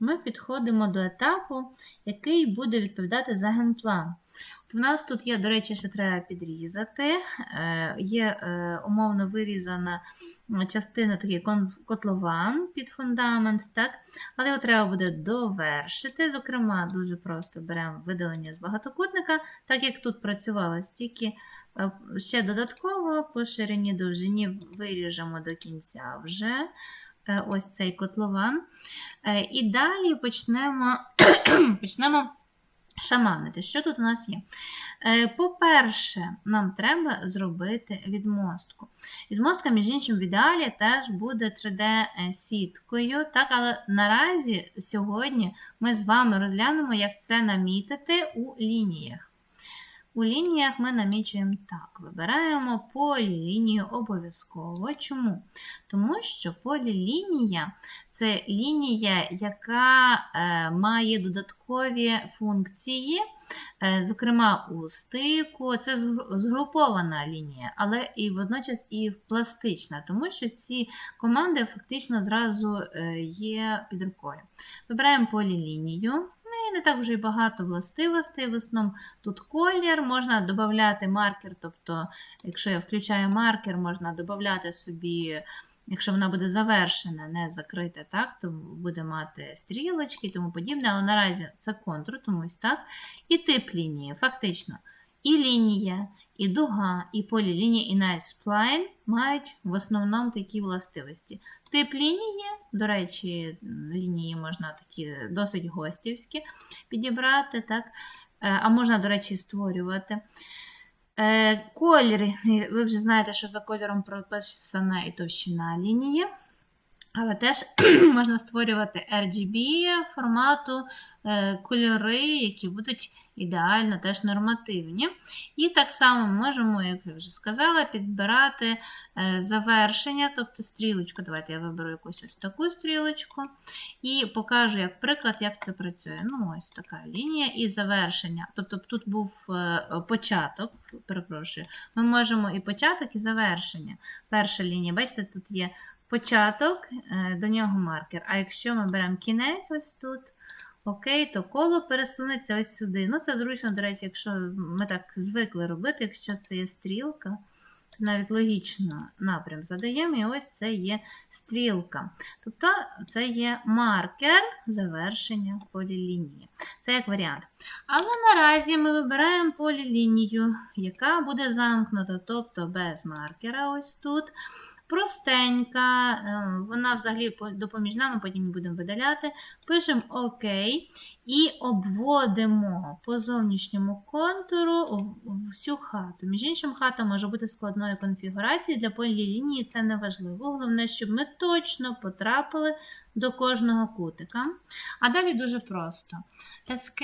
ми підходимо до етапу, який буде відповідати за генплан. От в нас тут є, до речі, ще треба підрізати. Е, Є е, умовно вирізана частина такий котлован під фундамент, так? але його треба буде довершити. Зокрема, дуже просто беремо видалення з багатокутника, так як тут працювала стільки. Е, Ще додатково по ширині довжині виріжемо до кінця вже ось цей котлован. Е, І далі почнемо, почнемо шаманити. Що тут у нас є? Е, По-перше, нам треба зробити відмостку. Відмостка, між іншим, в ідеалі теж буде 3D-сіткою, так, але наразі сьогодні ми з вами розглянемо, як це намітити у лініях. У лініях ми намічуємо так. Вибираємо полілінію обов'язково. Чому? Тому що полілінія це лінія, яка е, має додаткові функції, е, зокрема у стику. Це згрупована лінія, але і водночас і пластична, тому що ці команди фактично зразу е, є під рукою. Вибираємо полілінію. В неї не так вже й багато властивостей. В основному тут колір, можна додати маркер, тобто, якщо я включаю маркер, можна додати собі, якщо вона буде завершена, не закрита, так, то буде мати стрілочки і тому подібне, але наразі це контур, тому ось так. І тип лінії, фактично. І лінія, і дуга, і полілінія, і навіть сплайн мають в основному такі властивості. Тип лінії, до речі, лінії можна такі досить гостівські підібрати, так? Е, а можна, до речі, створювати. Е, Колір, ви вже знаєте, що за кольором прописана і товщина лінії. Але теж можна створювати RGB формату е, кольори, які будуть ідеально теж нормативні. І так само можемо, як я вже сказала, підбирати е, завершення, тобто стрілочку. Давайте я виберу якусь ось таку стрілочку і покажу, як приклад, як це працює. Ну, ось така лінія і завершення. Тобто тут був е, початок, перепрошую, ми можемо і початок, і завершення. Перша лінія, бачите, тут є початок, е, до нього маркер. А якщо ми беремо кінець ось тут, окей, то коло пересунеться ось сюди. Ну, це зручно, до речі, якщо ми так звикли робити, якщо це є стрілка, навіть логічно напрям задаємо, і ось це є стрілка. Тобто це є маркер завершення полілінії. Це як варіант. Але наразі ми вибираємо полілінію, яка буде замкнута, тобто без маркера ось тут. Простенька, е, вона взагалі по- допоміжна, ми потім її будемо видаляти. Пишемо ОК і обводимо по зовнішньому контуру всю хату. Між іншим, хата може бути складної конфігурації. Для полілінії це не важливо. Головне, щоб ми точно потрапили до кожного кутика. А далі дуже просто. SK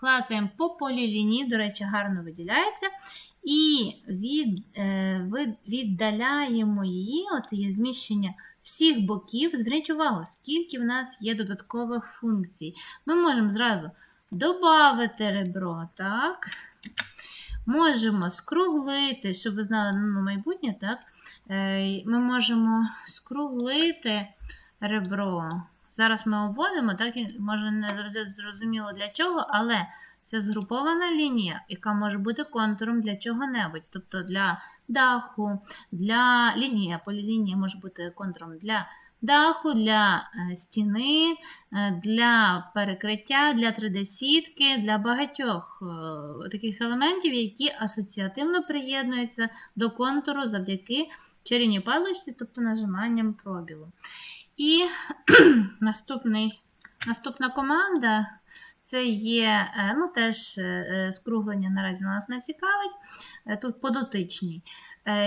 клацаємо по полілінії, до речі, гарно виділяється. І від, е, від, віддаляємо її, от є зміщення всіх боків. Зверніть увагу, скільки в нас є додаткових функцій. Ми можемо зразу додати ребро, так? Можемо скруглити, щоб ви знали ну, майбутнє, так? Е, Ми можемо скруглити ребро. Зараз ми обводимо, так, і може не зроз- зрозуміло для чого, але це згрупована лінія, яка може бути контуром для чого-небудь. Тобто для даху, для лінії, полілінія може бути контуром для даху, для е, стіни, е, для перекриття, для 3D-сітки, для багатьох е, таких елементів, які асоціативно приєднуються до контуру завдяки чарівній паличці, тобто нажиманням пробілу. І наступний, наступна команда це є е, ну, теж е, е, скруглення наразі нас не цікавить. Тут подотичний.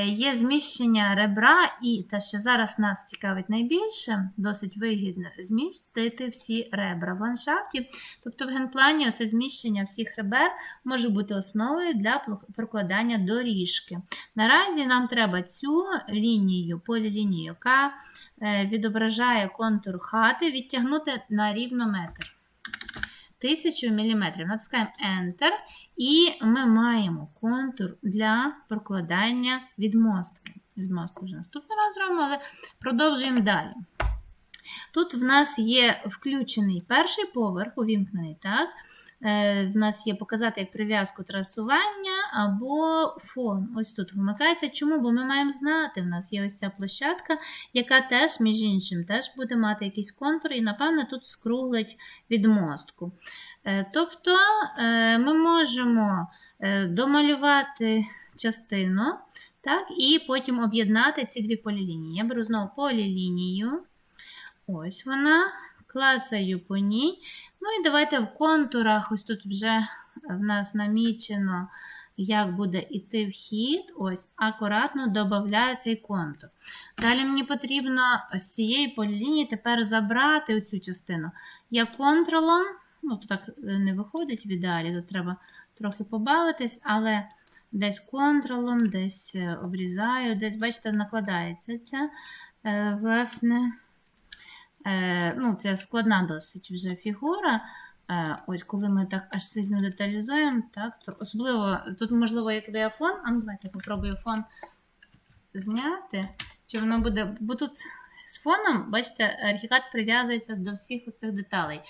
Є зміщення ребра, і те, що зараз нас цікавить найбільше, досить вигідно змістити всі ребра в ландшафті. Тобто в генплані це зміщення всіх ребер може бути основою для прокладання доріжки. Наразі нам треба цю лінію, полілінію, яка відображає контур хати, відтягнути на рівно метр. 1000 мм. Натискаємо Enter, і ми маємо контур для прокладання відмостки. Відмостку вже наступний раз зробимо, але продовжуємо далі. Тут в нас є включений перший поверх, увімкнений, так? Е, В нас є показати як прив'язку трасування або фон. Ось тут вмикається. Чому? Бо ми маємо знати, в нас є ось ця площадка, яка теж, між іншим, теж буде мати якийсь контур, і, напевно, тут скруглить відмостку. Е, Тобто е, ми можемо домалювати частину, так, і потім об'єднати ці дві полілінії. Я беру знову полілінію. Ось вона. Клацаю по ній. Ну і давайте в контурах, ось тут вже в нас намічено, як буде йти вхід. Ось, акуратно додаю цей контур. Далі мені потрібно з цієї полілінії тепер забрати оцю частину. Я контролом, ну тут так не виходить в ідеалі, тут треба трохи побавитись, але десь контролом, десь е, обрізаю, десь, бачите, накладається ця, е, власне. Е, ну, це складна досить вже фігура. Е, ось коли ми так аж сильно деталізуємо, так, то особливо тут, можливо, як я фон, а ну, давайте я попробую фон зняти. Чи воно буде. Бо тут з фоном, бачите, архікад прив'язується до всіх цих деталей.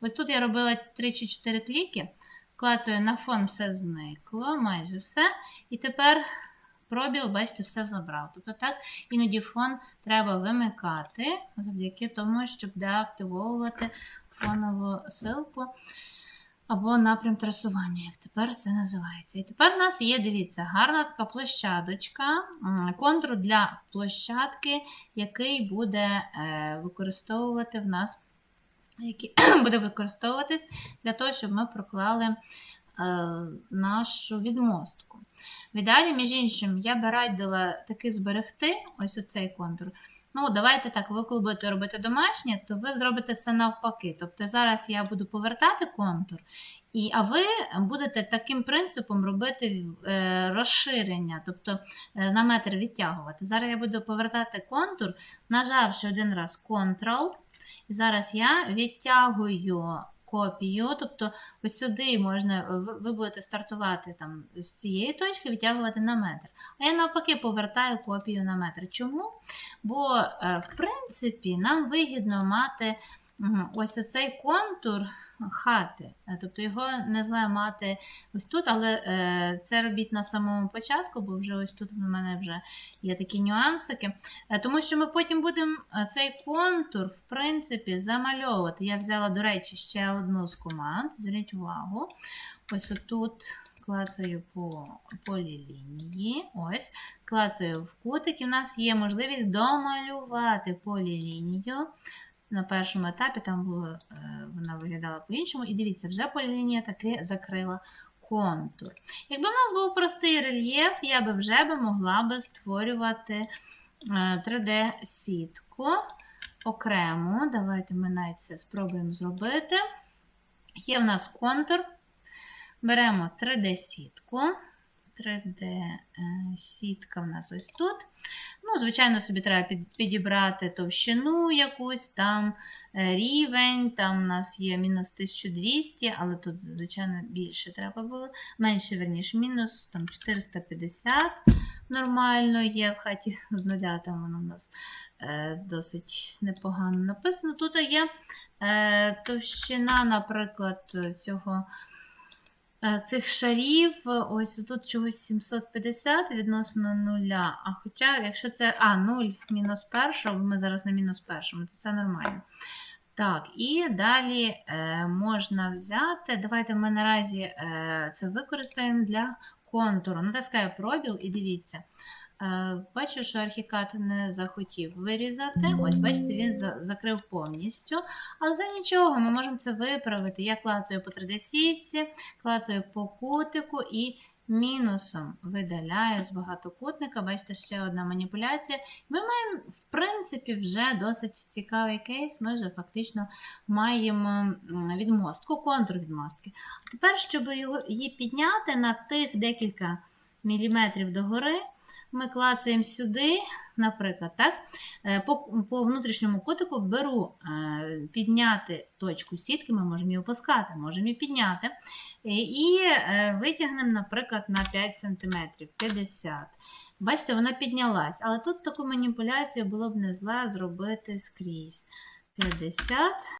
Ось тут я робила 3 чи 4 кліки, клацаю на фон, все зникло, майже все. І тепер пробіл, бачите, все забрав. Тобто так, іноді фон треба вимикати завдяки тому, щоб деактивовувати фонову силку або напрям трасування, як тепер це називається. І тепер у нас є, дивіться, гарна така площадочка, контур для площадки, який буде е, використовувати в нас, який буде використовуватись для того, щоб ми проклали нашу відмостку. В ідеалі, між іншим, я би радила таки зберегти ось оцей контур. Ну, давайте так, ви коли будете робити домашнє, то ви зробите все навпаки. Тобто зараз я буду повертати контур, і, а ви будете таким принципом робити е, розширення, тобто е, на метр відтягувати. Зараз я буду повертати контур, нажавши один раз Ctrl, і зараз я відтягую копію, тобто ось сюди можна, ви, ви будете стартувати там з цієї точки, відтягувати на метр. А я навпаки повертаю копію на метр. Чому? Бо, е, в принципі, нам вигідно мати ось оцей контур хати. Е, Тобто його не зле мати ось тут, але е, це робіть на самому початку, бо вже ось тут в мене вже є такі нюансики. Е, Тому що ми потім будемо цей контур, в принципі, замальовувати. Я взяла, до речі, ще одну з команд. Зверніть увагу. Ось отут клацаю по полілінії. Ось, клацаю в кутик, і в нас є можливість домалювати полілінію. На першому етапі там було, е, вона виглядала по-іншому. І дивіться, вже полілінія таки закрила контур. Якби в нас був простий рельєф, я би вже би могла би створювати е, 3D-сітку окремо. Давайте ми навіть це спробуємо зробити. Є в нас контур. Беремо 3D-сітку. 3D-сітка в нас ось тут. Ну, Звичайно, собі треба підібрати товщину якусь, там е, рівень, там у нас є мінус 1200, але тут, звичайно, більше треба було. Менше, верніше, мінус там 450 нормально є в хаті з нуля, там воно у нас е, досить непогано написано. Тут є е, товщина, наприклад, цього. Е, Цих шарів, ось тут чогось 750 відносно нуля. А хоча, якщо це а, 0 мінус першого, ми зараз на мінус першому, то це нормально. Так, і далі е, можна взяти. Давайте ми наразі е, це використаємо для контуру. Натискаю пробіл і дивіться. Е, бачу, що архікат не захотів вирізати. Ось, бачите, він закрив повністю. Але за нічого, ми можемо це виправити. Я клацаю по 3D-сітці, клацаю по кутику і мінусом видаляю з багатокутника. Бачите, ще одна маніпуляція. Ми маємо, в принципі, вже досить цікавий кейс. Ми вже фактично маємо відмостку, контур відмостки. А тепер, щоб її підняти на тих декілька міліметрів догори, ми клацаємо сюди, наприклад, так, е, по, по внутрішньому кутику беру е, підняти точку сітки, ми можемо її опускати, можемо її підняти. Е, І витягнемо, наприклад, на 5 см, 50 Бачите, вона піднялась, але тут таку маніпуляцію було б не зле зробити скрізь. 50